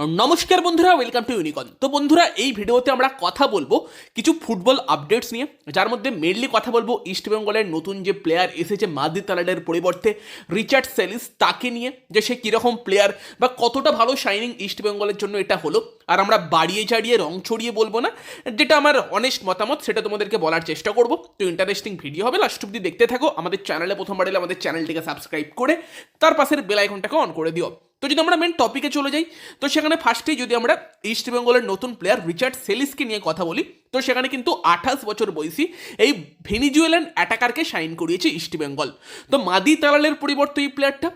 নমস্কার বন্ধুরা welcome to ইউনিকন তো বন্ধুরা, এই ভিডিওতে আমরা কথা বলব কিছু ফুটবল আপডেটস নিয়ে, যার মধ্যে মেনলি কথা বলব ইস্টবেঙ্গলের নতুন যে প্লেয়ার এসেছে মাদি তালাডের পরিবর্তে রিচার্ড সেলিস তাকে নিয়ে যে সে কীরকম প্লেয়ার বা কতটা ভালো শাইনিং ইস্টবেঙ্গলের জন্য এটা হলো। আর আমরা বাড়িয়ে চাড়িয়ে রং ছড়িয়ে বলব না, যেটা আমার অনেস্ট মতামত, সেটা তোমাদেরকে বলার চেষ্টা করব। তো ইন্টারেস্টিং ভিডিও হবে লাস্ট অব্দি দেখতে থাকো, আমাদের চ্যানেলে প্রথমবার এলে আমাদের চ্যানেলটিকে সাবস্ক্রাইব করে, তার পাশের বেল আইকনটাকে অন করে দিও। তো যদি আমরা মেন টপিকে চলে যাই, তো সেখানে ফার্স্টেই যদি আমরা ইস্ট বেঙ্গলের নতুন প্লেয়ার রিচার্ড সেলিসকে নিয়ে কথা বলি, তো সেখানে কিন্তু আঠাশ বছর বয়সী এই ভেনিজুয়েলান অ্যাটাকারকে সাইন করিয়েছে ইস্ট বেঙ্গল তো মাদি তালালের পরিবর্তে এই প্লেয়ারটা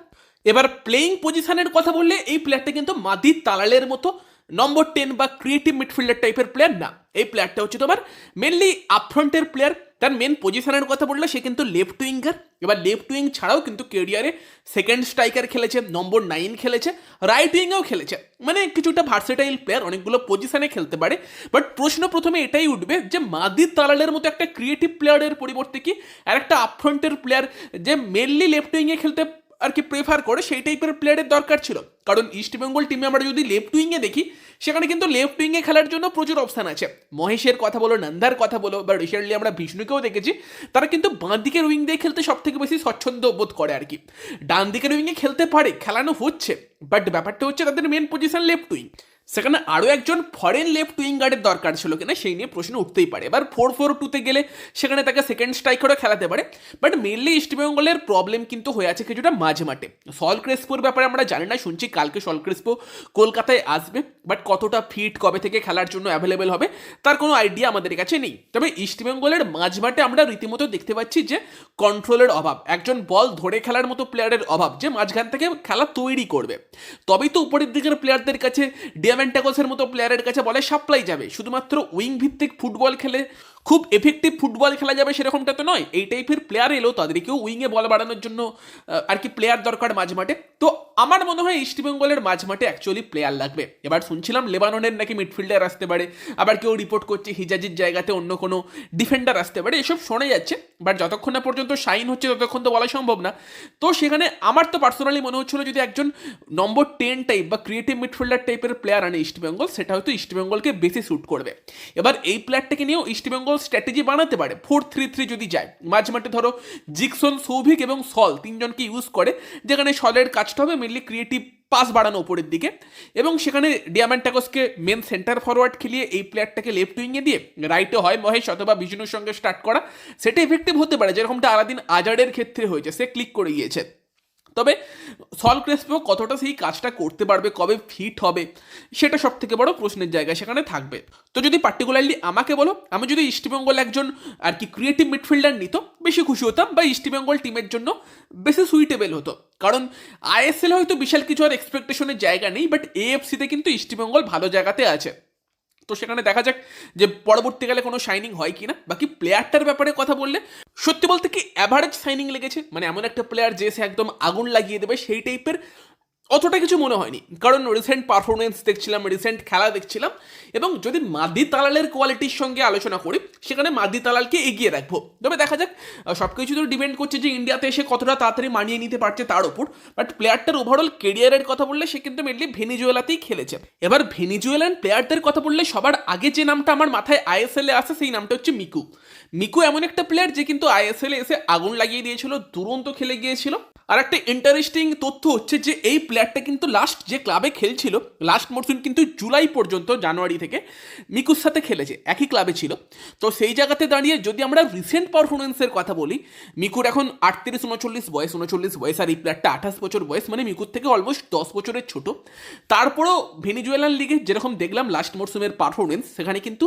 এবার প্লেয়িং পজিশনের কথা বললে, এই প্লেয়ারটা কিন্তু মাদি তালালের মতো নম্বর টেন বা ক্রিয়েটিভ মিডফিল্ডার টাইপের প্লেয়ার না। এই প্লেয়ারটা হচ্ছে তোমার মেনলি আপফ্রন্টের প্লেয়ার তার মেন পজিশনের কথা বললে সে কিন্তু লেফট উইঙ্গার এবার লেফট উইং ছাড়াও কিন্তু কেরিয়ারে সেকেন্ড স্ট্রাইকার খেলেছে নম্বর নাইন খেলেছে রাইট উইংয়েও খেলেছে। মানে কিছুটা ভার্সেটাইল প্লেয়ার অনেকগুলো পজিশনে খেলতে পারে। বাট প্রশ্ন প্রথমে এটাই উঠবে যে মাদির তালালের মতো একটা ক্রিয়েটিভ প্লেয়ারের পরিবর্তে কি আর একটা আপফ্রন্টের প্লেয়ার যে মেনলি লেফট উইংয়ে খেলতে আর কি প্রেফার করে, সেই টাইপের প্লেয়ারের দরকার ছিল। কারণ ইস্ট বেঙ্গল টিমে আমরা যদি লেফট উইংয়ে দেখি, সেখানে কিন্তু লেফট উইংয়ে খেলার জন্য প্রচুর অপশান আছে। মহেশের কথা বলো, নন্দার কথা বলো, বা রিসেন্টলি আমরা বিষ্ণুকেও দেখেছি, তারা কিন্তু বাঁ দিকের উইং দিয়ে খেলতে সব থেকে বেশি স্বচ্ছন্দ বোধ করে আর কি। ডান দিকের উইংয়ে খেলতে পারে, খেলানো হচ্ছে বাট ব্যাপারটা হচ্ছে তাদের মেন পজিশন লেফট উইং সেখানে আরও একজন ফরেন লেফট উইং গার্ডের দরকার ছিল কিনা সেই নিয়ে প্রশ্ন উঠতেই পারে। এবার ফোর ফোর টুতে গেলে সেখানে তাকে সেকেন্ড স্ট্রাইকারও খেলাতে পারে। বাট মেনলি ইস্টবেঙ্গলের প্রবলেম কিন্তু হয়ে আছে কিছুটা মাঝে মাঠে। সল ক্রেসপোর ব্যাপারে আমরা জানি না, শুনছি কালকে সল ক্রেসপো কলকাতায় আসবে। বাট কতটা ফিট কবে থেকে খেলার জন্য অ্যাভেলেবেল হবে, তার কোনো আইডিয়া আমাদের কাছে নেই। তবে ইস্টবেঙ্গলের মাঝ মাঠে আমরা রীতিমতো দেখতে পাচ্ছি যে কন্ট্রোলের অভাব, একজন বল ধরে খেলার মতো প্লেয়ারের অভাব, যে মাঝখান থেকে খেলা তৈরি করবে। তবেই তো উপরের দিকের প্লেয়ারদের কাছে ডিয়ামেন্টাকোসের মতো প্লেয়ারের কাছে বলে সাপ্লাই যাবে। শুধুমাত্র উইং ভিত্তিক ফুটবল খেলে খুব এফেক্টিভ ফুটবল খেলা যাবে সেরকমটা তো নয়। এই টাইপের প্লেয়ার এলো, তাদেরকেও উইংয়ে বল বাড়ানোর জন্য আর কি প্লেয়ার দরকার মাঝ মাঠে। তো আমার মনে হয় ইস্টবেঙ্গলের মাঝ মাঠে অ্যাকচুয়ালি প্লেয়ার লাগবে। এবার শুনছিলাম লেবাননের নাকি মিডফিল্ডার আসতে পারে, আবার কেউ রিপোর্ট করছে হিজাজির জায়গাতে অন্য কোনো ডিফেন্ডার আসতে পারে, এসব শোনা যাচ্ছে। বাট যতক্ষণ না পর্যন্ত সাইন হচ্ছে, ততক্ষণ তো বলা সম্ভব না। তো সেখানে আমার তো পার্সোনালি মনে হচ্ছিল যদি একজন নম্বর টেন টাইপ বা ক্রিয়েটিভ মিডফিল্ডার টাইপের প্লেয়ার আনে ইস্টবেঙ্গল সেটা হয়তো ইস্টবেঙ্গলকে বেশি স্যুট করবে। এবার এই প্লেয়ারটাকে নিয়েও ইস্টবেঙ্গল স্ট্র্যাটেজি বানাতে পারে। ফোর থ্রি থ্রি যদি যায়, মাঝ মাঠে ধরো জিকসন সৌভিক এবং সল তিনজনকে ইউজ করে, যেখানে সলের কাজটা হবে মেনলি ক্রিয়েটিভ পাস বাড়ানো উপরের দিকে এবং সেখানে ডিয়ামেন্টাকোসকে মেন সেন্টার ফরওয়ার্ড খেলিয়ে এই প্লেয়ারটাকে লেফট উইংয়ে দিয়ে রাইটে হয় মহেশ অথবা বিষ্ণুর সঙ্গে স্টার্ট করা। সেটা ইফেক্টিভ হতে পারে, যেরকমটা আলাদিন আজারের ক্ষেত্রে হয়েছে, সে ক্লিক করে গিয়েছে। তবে সল ক্রেসপো কতটা সেই কাজটা করতে পারবে, কবে ফিট হবে, সেটা সব থেকে বড় প্রশ্নের জায়গা সেখানে থাকবে। তো যদি পার্টিকুলারলি আমাকে বলো, আমি যদি ইস্টবেঙ্গল একজন আর কি ক্রিয়েটিভ মিডফিল্ডার নিত, বেশি খুশি হতাম বা ইস্টবেঙ্গল টিমের জন্য বেশি সুইটেবল হতো। কারণ আইএসএল হয়তো বিশাল কিছু আর এক্সপেকটেশনের জায়গা নেই বাট এএফসিতে কিন্তু ইস্টবেঙ্গল ভালো জায়গাতে আছে। তো সেখানে দেখা যাক যে পরবর্তীকালে কোনো সাইনিং হয় কিনা। বাকি প্লেয়ারটার ব্যাপারে কথা বললে, সত্যি বলতে কি অ্যাভারেজ সাইনিং লেগেছে। মানে এমন একটা প্লেয়ার যে সে একদম আগুন লাগিয়ে দেবে সেই টাইপের অতটা কিছু মনে হয়নি। কারণ রিসেন্ট পারফরমেন্স দেখছিলাম রিসেন্ট খেলা দেখছিলাম এবং যদি মাদি তালালের কোয়ালিটির সঙ্গে আলোচনা করি, সেখানে মাদি তালালকে এগিয়ে রাখব। তবে দেখা যাক সব কিছু তো ডিপেন্ড করছে যে ইন্ডিয়াতে এসে কতটা তাড়াতাড়ি মানিয়ে নিতে পারছে তার উপর বাট প্লেয়ারটার ওভারঅল কেরিয়ারের কথা বললে, সে কিন্তু মেনলি ভেনিজুয়েলাতেই খেলেছে। এবার ভেনিজুয়েলান প্লেয়ারদের কথা বললে, সবার আগে যে নামটা আমার মাথায় আইএসএল এ আসে, সেই নামটা হচ্ছে মিকু। মিকু এমন একটা প্লেয়ার যে কিন্তু আইএসএল এসে আগুন লাগিয়ে দিয়েছিল, দুরন্ত খেলে গিয়েছিল। আর একটা ইন্টারেস্টিং তথ্য হচ্ছে যে, এই প্লেয়ারটা কিন্তু লাস্ট যে ক্লাবে খেলছিল লাস্ট মরসুম কিন্তু জুলাই পর্যন্ত, জানুয়ারি থেকে মিকুর সাথে খেলেছে, একই ক্লাবে ছিল। তো সেই জায়গাতে দাঁড়িয়ে যদি আমরা রিসেন্ট পারফরমেন্সের কথা বলি, মিকুর এখন আটত্রিশ, উনচল্লিশ বয়স উনচল্লিশ বয়স, আর এই প্লেয়ারটা আঠাশ বছর বয়স মানে মিকুর থেকে অলমোস্ট দশ বছরের ছোট। তারপরেও ভেনিজুয়েলান লিগে যেরকম দেখলাম লাস্ট মরসুমের পারফরমেন্স সেখানে কিন্তু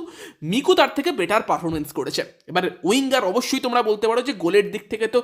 মিকু তার থেকে বেটার পারফরমেন্স করেছে। এবার উইঙ্গার অবশ্যই তোমরা বলতে পারো যে গোলের দিক থেকে তো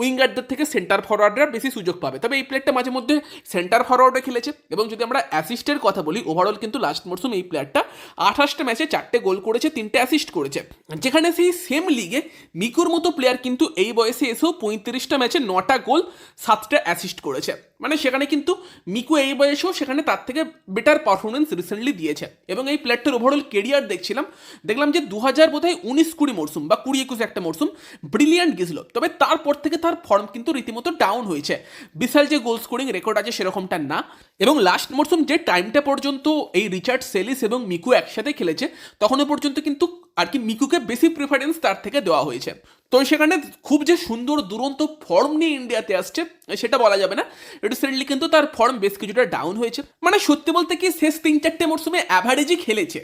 উইঙ্গারদের থেকে সেন্টার ফরওয়ার্ডরা বেশি সুযোগ পাবে। তবে এই প্লেয়ারটা মাঝে মধ্যে সেন্টার ফরওয়ার্ডে খেলেছে। এবং যদি আমরা অ্যাসিস্টের কথা বলি ওভারঅল কিন্তু লাস্ট মরসুম এই প্লেয়ারটা আঠাশটা ম্যাচে চারটে গোল করেছে, তিনটে অ্যাসিস্ট করেছে। যেখানে সেই সেম লিগে মিকুর মতো প্লেয়ার কিন্তু এই বয়সে এসেও পঁয়ত্রিশটা ম্যাচে নটা গোল সাতটা অ্যাসিস্ট করেছে। মানে সেখানে কিন্তু মিকু এই বয়সেও সেখানে তার থেকে বেটার পারফরমেন্স রিসেন্টলি দিয়েছে। এবং এই প্লেয়ারটার ওভারঅল কেরিয়ার দেখছিলাম, দেখলাম যে দু হাজার বোধহয় উনিশ কুড়ি মরসুম বা কুড়ি একুশ একটা মরসুম ব্রিলিয়ান্ট গেছিল। তবে তারপর থেকে তার ফর্ম কিন্তু রীতিমতো ডাউন হয়েছে। বিশাল যে গোল স্কোরিং রেকর্ড আছে সেরকমটা না। এবং লাস্ট মরসুম যে টাইমটা পর্যন্ত এই রিচার্ড সেলিস এবং মিকু একসাথে খেলেছে, তখনও পর্যন্ত কিন্তু আর কি মিকুকে বেশি প্রেফারেন্স তার থেকে দেওয়া হয়েছে। তো সেখানে খুব যে সুন্দর দুরন্ত ফর্ম নিয়ে ইন্ডিয়াতে আসছে, সেটা বলা যাবে না। রিসেন্টলি কিন্তু তার ফর্ম বেশ কিছুটা ডাউন হয়েছে। মানে সত্যি বলতে কি শেষ তিন চারটে মরশুমে অ্যাভারেজই খেলেছে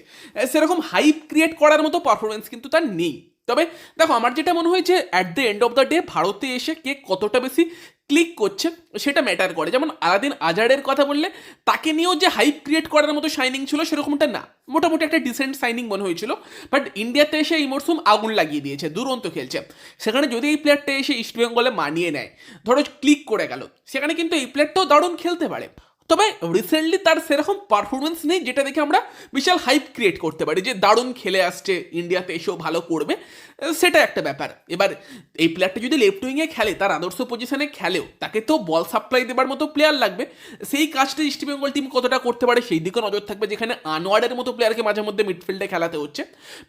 সেরকম হাইপ ক্রিয়েট করার মতো পারফরমেন্স কিন্তু তার নেই। তবে দেখো, আমার যেটা মনে হয় যে at the end of the day ভারতে এসে কে কতটা বেশি ক্লিক করছে সেটা ম্যাটার করে। যেমন আলাদিন আজারের কথা বললে, তাকে নিয়েও যে হাইপ ক্রিয়েট করার মতো শাইনিং ছিল সেরকমটা না। মোটামুটি একটা ডিসেন্ট সাইনিং মনে হয়েছিল। বাট ইন্ডিয়াতে এসে এই মরসুম আগুন লাগিয়ে দিয়েছে, দুরন্ত খেলছে। সেখানে যদি এই প্লেয়ারটা এসে ইস্টবেঙ্গলে মানিয়ে নেয়, ধরো ক্লিক করে গেল, সেখানে কিন্তু এই প্লেয়ারটাও দারুণ খেলতে পারে। তবে রিসেন্টলি তার সেরকম পারফরমেন্স নেই যেটা দেখে আমরা বিশাল হাইপ ক্রিয়েট করতে পারি যে দারুণ খেলে আসছে ইন্ডিয়াতে এসেও ভালো করবে। সেটা একটা ব্যাপার। এবার এই প্লেয়ারটা যদি লেফট উইংয়ে খেলে, তার আদর্শ পজিশনে খেলেও, তাকে তো বল সাপ্লাই দেবার মতো প্লেয়ার লাগবে। সেই কাজটা ইস্ট বেঙ্গল টিম কতটা করতে পারে সেই দিকে নজর থাকবে, যেখানে আনোয়ারের মতো প্লেয়ারকে মাঝে মধ্যে মিডফিল্ডে খেলাতে হচ্ছে।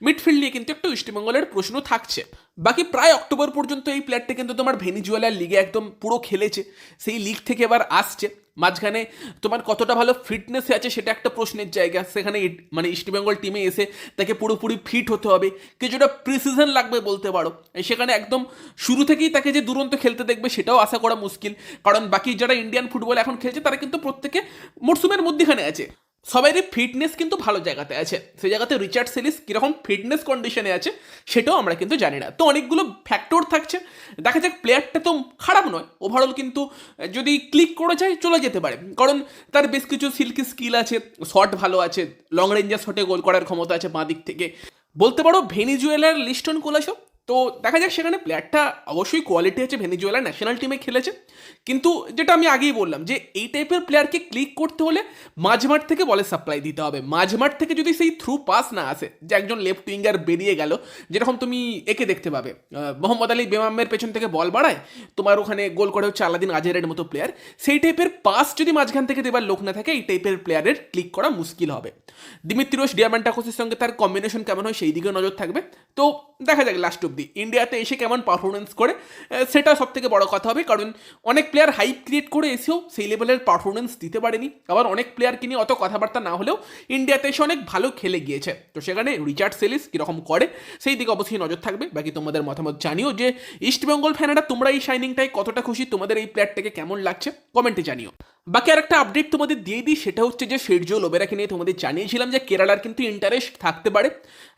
মিডফিল্ড নিয়ে কিন্তু একটু ইস্ট বেঙ্গলের প্রশ্ন থাকছে। বাকি প্রায় অক্টোবর পর্যন্ত এই প্লেয়ারটা কিন্তু তোমার ভেনিজুয়েলার লিগে একদম পুরো খেলেছে। সেই লিগ থেকে এবার আসছে। মাঝখানে তোমার কতটা ভালো ফিটনেস আছে সেটা একটা প্রশ্নের জায়গা। সেখানে মানে ইস্টবেঙ্গল টিমে এসে তাকে পুরোপুরি ফিট হতে হবে। কিছুটা প্রিসিশন লাগবে বলতে পারো। সেখানে একদম শুরু থেকেই তাকে যে দুরন্ত খেলতে দেখবে সেটাও আশা করা মুশকিল। কারণ বাকি যারা ইন্ডিয়ান ফুটবল এখন খেলছে, তারা কিন্তু প্রত্যেকে মরসুমের মধ্যেখানে আছে। সবারই ফিটনেস কিন্তু ভালো জায়গাতে আছে। সেই জায়গাতে রিচার্ড সেলিস কীরকম ফিটনেস কন্ডিশনে আছে, সেটাও আমরা কিন্তু জানি না। তো অনেকগুলো ফ্যাক্টর থাকছে। দেখা যাক প্লেয়ারটা তো খারাপ নয়। ওভারঅল কিন্তু যদি ক্লিক করে যায়, চলে যেতে পারে। কারণ তার বেশ কিছু সিল্কি স্কিল আছে শট ভালো আছে লং রেঞ্জের শটে গোল করার ক্ষমতা আছে বাঁ দিক থেকে। বলতে পারো ভেনিজুয়েলার লিস্টন কোলাসো তো দেখা যাক, সেখানে প্লেয়ারটা অবশ্যই কোয়ালিটি আছে। ভেনিজুয়েলা ন্যাশনাল টিমে খেলেছে। কিন্তু যেটা আমি আগেই বললাম যে, এই টাইপের প্লেয়ারকে ক্লিক করতে হলে মাঝমাঠ থেকে বলে সাপ্লাই দিতে হবে। মাঝমাঠ থেকে যদি সেই থ্রু পাস না আসে, যে একজন লেফট উইঙ্গার বেরিয়ে গেল, যেরকম তুমি একে দেখতে পাবে মোহাম্মদ আলী বেমামের পেছন থেকে বল বাড়ায়, তোমার ওখানে গোল করে হচ্ছে আলাদিন আজেরের মতো প্লেয়ার সেই টাইপের পাস যদি মাঝখান থেকে দেবার লোক না থাকে, এই টাইপের প্লেয়ারের ক্লিক করা মুশকিল হবে। দিমিত্রিওস ডিয়ামান্টাকোসের সঙ্গে তার কম্বিনেশন কেমন হয়, সেই দিকে নজর থাকবে। তো দেখা যাক লাস্ট অব্দি ইন্ডিয়াতে এসে কেমন পারফরমেন্স করে সেটা সব থেকে বড় কথা হবে। কারণ অনেক প্লেয়ার হাইপ ক্রিয়েট করে এসেও সেই লেভেলের পারফরমেন্স দিতে পারেনি। আবার অনেক প্লেয়ারকে নিয়ে অত কথাবার্তা না হলেও ইন্ডিয়াতে এসে অনেক ভালো খেলে গিয়েছে। তো সেখানে রিচার্ড সেলিস কীরকম করে, সেই দিকে অবশ্যই নজর থাকবে। বাকি তোমাদের মতামত জানিও যে ইস্টবেঙ্গল ফ্যানেরা তোমরা এই শাইনিংটাই কতটা খুশি? তোমাদের এই প্লেয়ারটাকে কেমন লাগছে? কমেন্টে জানিও। বাকি আর একটা আপডেট তোমাদের দিয়ে দিই, সেটা হচ্ছে যে শেরজো লোবেরাকে নিয়ে তোমাদের জানিয়েছিলাম যে কেরালার কিন্তু ইন্টারেস্ট থাকতে পারে।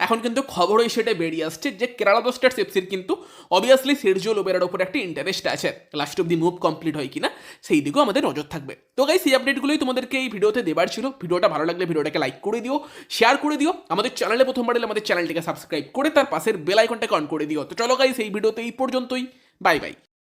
এখন কিন্তু খবরই সেটা বেরিয়ে আসছে যে কেরালা ব্লাস্টার্স এফসির কিন্তু অবভিয়াসলি সেরজিও লোবেরার ওপর একটা ইন্টারেস্ট আছে। Last of the move complete হয় কিনা, সেই দিকেও আমাদের নজর থাকবে। তো গাই সেই আপডেটগুলোই তোমাদেরকে এই ভিডিওতে দেবার ছিল। ভিডিওটা ভালো লাগলে ভিডিওটাকে লাইক করে দিও শেয়ার করে দিও। আমাদের চ্যানেলে প্রথমবার এলে আমাদের চ্যানেলটিকে সাবস্ক্রাইব করে তার পাশের বেল আইকনটাকে অন করে দিও। তো চলো গাই সেই ভিডিওতে এই পর্যন্তই। Bye bye